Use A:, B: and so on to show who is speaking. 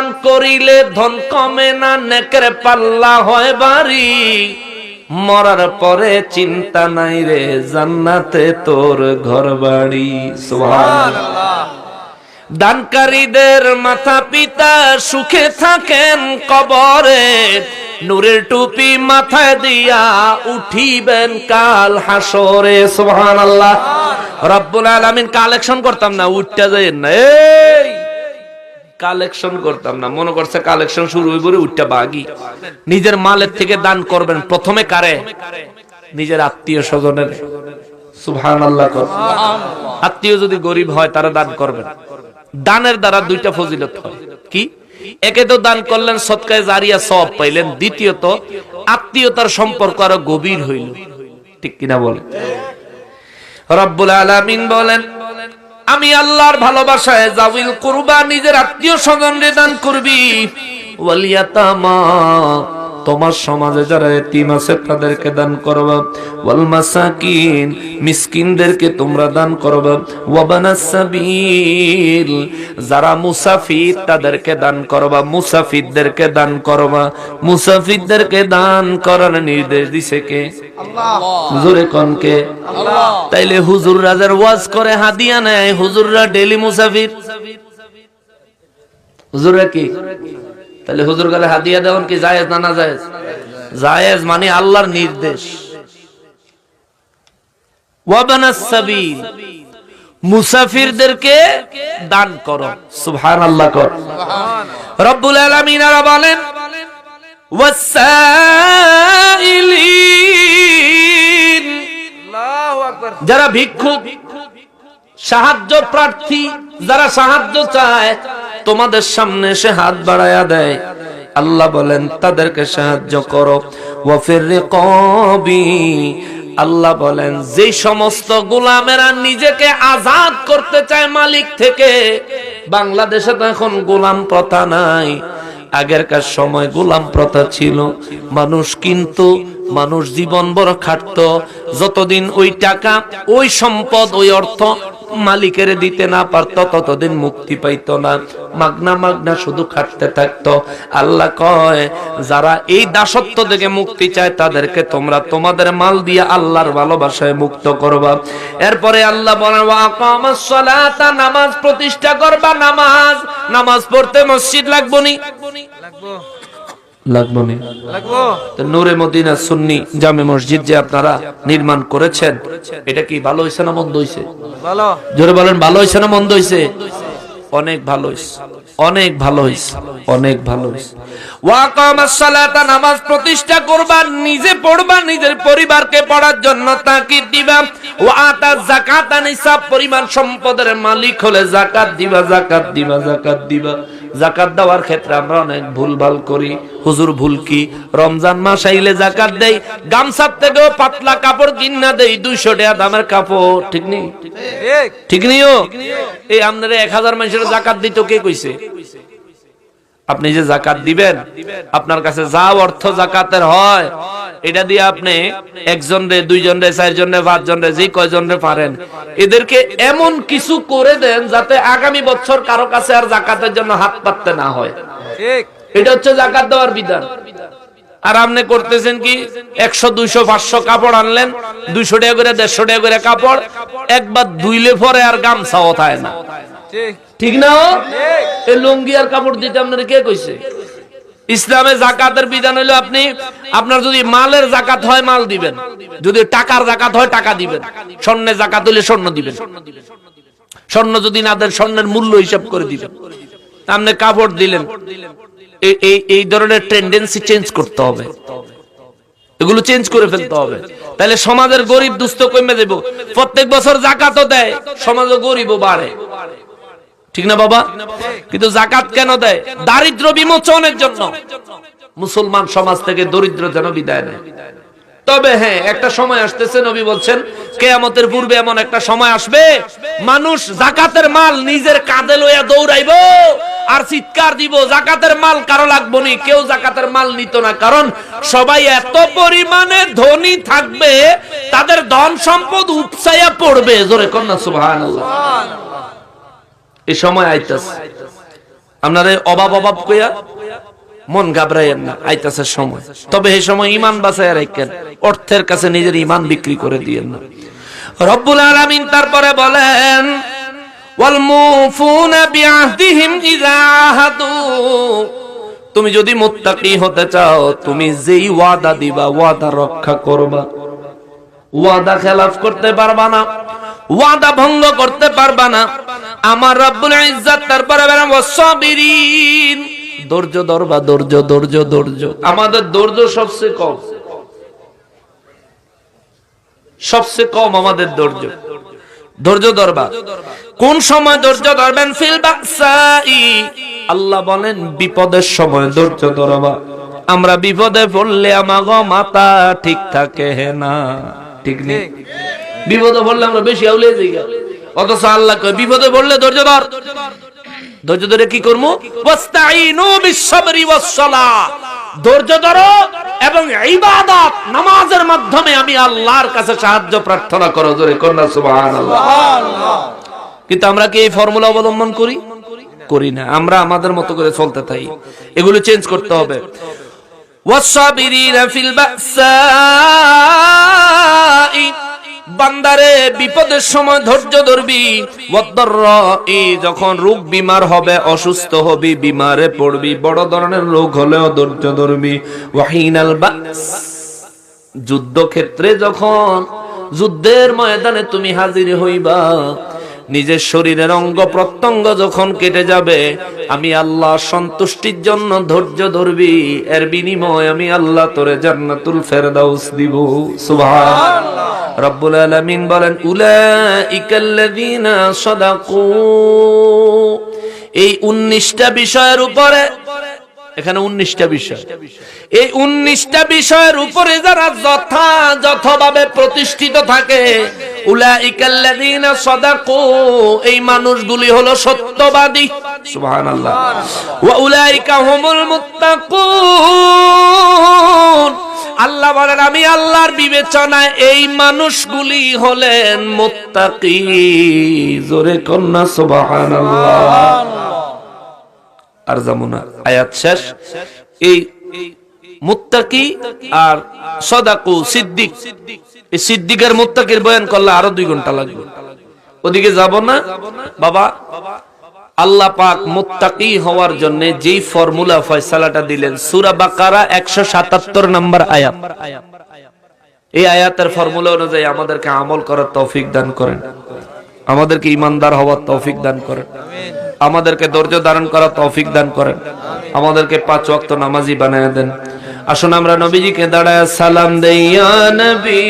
A: দান করিলে ধন কমে না, নেকের পাল্লা হয় বাড়ি। মরার পরে চিন্তা নাই রে, জান্নাতে তোর ঘর বাড়ি। দানকারীদের মাথা পিতা সুখে থাকেন কবরে। নূরের টুপি মাথায় দিয়া উঠিবেন কাল হাসরে। সুবহানাল্লাহ। রব্বুল আলামিন কালেকশন করতাম না উঠটা যাই না। এই! কালেকশন করতাম না। মনে করছে কালেকশন শুরু হইব উঠটা বাগি। নিজের মালের থেকে দান করবেন। প্রথমে কারে? নিজের আত্মীয় স্বজনের। আত্মীয় যদি গরিব হয়, তারা দান করবেন। দানের দ্বারা দুইটা ফজিলত হয়। কি? একে তো দান করলেন, সৎকায় জারিয়া সব পাইলেন। দ্বিতীয়ত, আত্মীয়তার সম্পর্ক আরও গভীর হইল। ঠিক কিনা বলে রব্বুল আলামিন বলেন আমি আল্লাহর ভালোবাসায় জাবিল কুরবা নিজের আত্মীয় স্বজন দান করবি। ওয়ালিয়াতামা তোমার সমাজে যারা এতিম আছে তাদেরকে দান করবা। ওয়াল মাসাকিন মিসকিনদেরকে তোমরা দান করবা। ওয়াবানাস সাবিল যারা মুসাফির তাদেরকে দান করবা। মুসাফিরদেরকে দান করবা। মুসাফিরদেরকে দান করার নির্দেশ দিছে কে? হুজুরে কনকে তাইলে হুজুর রাজার ওয়াজ করে হাদিয়া নেয়। হুজুররা ডেলি মুসাফির। হুজুররা কি? তাহলে হুজুর গেলে হাদিয়া দেওয়ান কি জায়েজ না না জায়েজ? জায়েজ মানে আল্লাহর নির্দেশ। মুসাফিরদেরকে দান করো। সুবহানাল্লাহ কর। রব্বুল আলামিন আর বলেন যারা ভিক্ষুক সাহায্য প্রার্থী যারা সাহায্য চায় তোমাদের সামনে সে হাত বাড়ায়া দেয়। আল্লাহ বলেন, তাদেরকে সাহায্য করো। ওয়াফির রিকাবি আল্লাহ বলেন যে সমস্ত গোলামেরা নিজেকে আজাদ করতে চায় মালিক থেকে, বাংলাদেশে তো এখন গোলাম প্রথা নাই। আগেরকার সময় গোলাম প্রথা ছিল। মানুষ কিন্তু, মানুষ জীবন বড় খাটত। যতদিন ওই টাকা, ওই সম্পদ, ওই অর্থ মালিকের দিতে না পারত, ততদিন মুক্তি পাইত না। মাগনা মাগনা শুধু খাটতে থাকতো। আল্লাহ কয়, যারা এই দাসত্ব থেকে মুক্তি চায়, তাদেরকে তোমরা তোমাদের মাল দিয়ে আল্লাহর ভালোবাসায় মুক্ত করবা। এরপরে আল্লাহ নামাজ প্রতিষ্ঠা করবা। নামাজ নামাজ পড়তে মসজিদ লাগবো নি? লাগবো। নি? তো নূরে মদিনা সুন্নি জামে মসজিদ যে আপনারা নির্মাণ করেছেন এটা কি ভালো হয়েছে না মন্দ হয়েছে জোরে বলেন ভালো হয়েছে না মন্দ হয়েছে অনেক ভালো হয়েছে অনেক ভালো হয়েছে অনেক ভালো হয়েছে ওয়াকামাস সালাতা নামাজ প্রতিষ্ঠা করবা নিজে পড়বা নিজের পরিবারকে পড়ার জন্য তাকিদ দিবা। ওয়াতা যাকাতা নিসাব পরিমাণ সম্পদের মালিক হলে যাকাত দিবা যাকাত দিবা যাকাত দিবা। জাকাত দেওয়ার ক্ষেত্রে আমরা অনেক ভুল ভালো করি। হুজুর ভুল কি? রমজান মাস আইলে জাকাত দেই, গামছার থেকেও পাতলা কাপড় কিনা দেই, দুইশো টাকা দামের কাপড়। ঠিক নেই? ঠিক নেই এই আপনার এক হাজার মানুষের জাকাত দিত কে কইছে? আপনি যে জাকাত দিবেন, আপনার কাছে যা অর্থ জাকাতের হয় এটা দিয়ে আপনি একজন রে দুইজন রে চারজন রে পাঁচজন রে যে কয়জন রে পারেন। এদেরকে এমন কিছু করে দেন যাতে আগামী বছর কারও কাছে আর জাকাতের জন্য হাত পাততে না হয়। এটা হচ্ছে জাকাত দেওয়ার বিধান। আর আপনি করতেছেন কি? একশো দুইশো পাঁচশো কাপড় আনলেন দুইশো টাকা করে দেড়শো টাকা করে কাপড় একবার ধুইলে পরে আর গামছাও থাকে না। ঠিক। না এই লুঙ্গি আর কাপড় দিতে আপনার কে কইছে? ইসলামে জাকাতের বিধান হইল আপনি, আপনার যদি মালের জাকাত হয়, মাল দিবেন। যদি টাকার জাকাত হয়, টাকা দিবেন। স্বর্ণের জাকাত হইলে স্বর্ণ দিবেন। স্বর্ণ যদি না দেন, স্বর্ণের মূল্য হিসাব করে দিবেন। আপনি কাপড় দিলেন। এই- এই ধরনের টেন্ডেন্সি চেঞ্জ করতে হবে। এগুলো চেঞ্জ করে ফেলতে হবে। তাহলে সমাজের গরিব দুস্থ কমে দেব প্রত্যেক বছর জাকাতও দেয় সমাজে গরিবও বাড়ে। ঠিক না বাবা? কিন্তু জাকাত কেন দেয়? দারিদ্র বিমোচনের জন্য। মুসলমান সমাজ থেকে দরিদ্র যেন বিদায় নেয়। তবে হ্যাঁ একটা সময় আসতেছে, নবী বলছেন, কেয়ামতের পূর্বে এমন একটা সময় আসবে, মানুষ জাকাতের মাল নিজের কাঁধে লইয়া দৌড়াইবো আর চিৎকার দিব জাকাতের মাল কারও লাগবো নি? কেউ জাকাতের মাল নিত না, কারণ সবাই এত পরিমাণে ধনী থাকবে, তাদের ধন সম্পদ উপসাইয়া পড়বে। জোরে কন্যা, সুবহানাল্লাহ। এই সময় আইতাছে। আপনারা অভাব অভাব কইয়া মন ঘাবড়াইয়েন না, আইতাছে সময়। তবে এই সময় ইমান বাঁচায় রাখেন, অর্থের কাছে নিজের ইমান বিক্রি করে দিয়েন না। রব্বুল আলামিন তারপরে বলেন, ওয়াল বিআহদিহিম ইযা আহাদু। তুমি যদি মুত্তাকি হতে চাও, তুমি যেই ওয়াদা দিবা, ওয়াদা রক্ষা করবা। ওয়াদা খেলাফ করতে পারবা না। ওয়াদা ভঙ্গ করতে পারবা না। আমার রব্বুল ইজ্জাত, তারপরে বলেন ওয়াসাবিরিন ধৈর্য, ধরবা, ধৈর্য ধৈর্য ধৈর্য। আমাদের ধৈর্য সবচেয়ে কম। সবচেয়ে কম আমাদের ধৈর্য। ধৈর্য ধরবা। কোন সময় ধৈর্য ধরবেন? ফিল আল্লাহ বলেন, বিপদের সময় ধৈর্য ধরবা। আমরা বিপদে পড়লে আমাগো মাথা ঠিক থাকে না। ঠিক নেই? বিপদে পড়লে আমরা বেশি আউলে যাই। অথচ আল্লাহ কয়, বিপদে পড়লে ধৈর্য ধর। ধৈর্য ধরে কি করব ধৈর্য ধরো এবং ইবাদত নামাজের মাধ্যমে আমি আল্লাহর কাছে সাহায্য প্রার্থনা করো। জোরে কন্যা সুবহানাল্লাহ। কিন্তু আমরা কি এই ফর্মুলা অবলম্বন করি? করি না। আমরা আমাদের মতো করে চলতে থাকি এগুলো চেঞ্জ করতে হবে। ওয়াসাবিরিনা ফিল বাসাই বান্দারে বিপদের সময় ধৈর্য ধরবি। যখন রোগ বিমার হবে, অসুস্থ হবি, বিমারে পড়বি। বড় ধরনের রোগ হলেও ধৈর্য ধরবি। ওয়াহিনাল বাস। যুদ্ধক্ষেত্রে যখন যুদ্ধের ময়দানে তুমি হাজির হইবা, নিজের শরীরের অঙ্গ প্রত্যঙ্গ যখন কেটে যাবে, আমি আল্লাহ সন্তুষ্টির জন্য ধৈর্য ধরবি। এর বিনিময় আমি আল্লাহ তোরে জান্নাতুল ফেরদাউস দিব। সুবহান। রব্বুল আলামিন বলেন উলাইকাল্লাযীনা সাদাকু। এই 19টা বিষয়ের উপরে এখানে উনিশটা বিষয়। এই উনিশটা বিষয়ের উপরে যারা যথাযথভাবে প্রতিষ্ঠিত থাকে এই মানুষগুলি হলো সত্যবাদী। সুবহানাল্লাহ। ওয়া উলাইকা হুমুল মুত্তাকুন। আল্লাহ বলেন, আমি আল্লাহর বিবেচনায় এই মানুষগুলি হলেন মুত্তাকি। জোরে কন্যা, সুবহানাল্লাহ। আর যামুনা আয়াত শেষ। এই মুত্তাকি আর সদাকু সিদ্দিক। এই সিদ্দিকের মুত্তাকির বয়ান করলে আরও দুই ঘণ্টা লাগবে। ওদিকে যাব না। বাবা, আল্লাহ পাক মুত্তাকি হওয়ার জন্য যেই ফর্মুলা, ফয়সালাটা দিলেন, সূরা বাকারা 177 নম্বর আয়াত। এই আয়াতের ফর্মুলা অনুযায়ী আমাদেরকে আমল করার তৌফিক দান করেন। আমাদেরকে ইমানদার হওয়ার তৌফিক দান করেন। আমাদেরকে ধৈর্য ধারণ করা তৌফিক দান করেন। আমাদেরকে পাঁচ ওয়াক্ত নামাজি বানায় দেন। আসুন আমরা নবীজিকে দাঁড়ায় সালাম দেয়া নবী।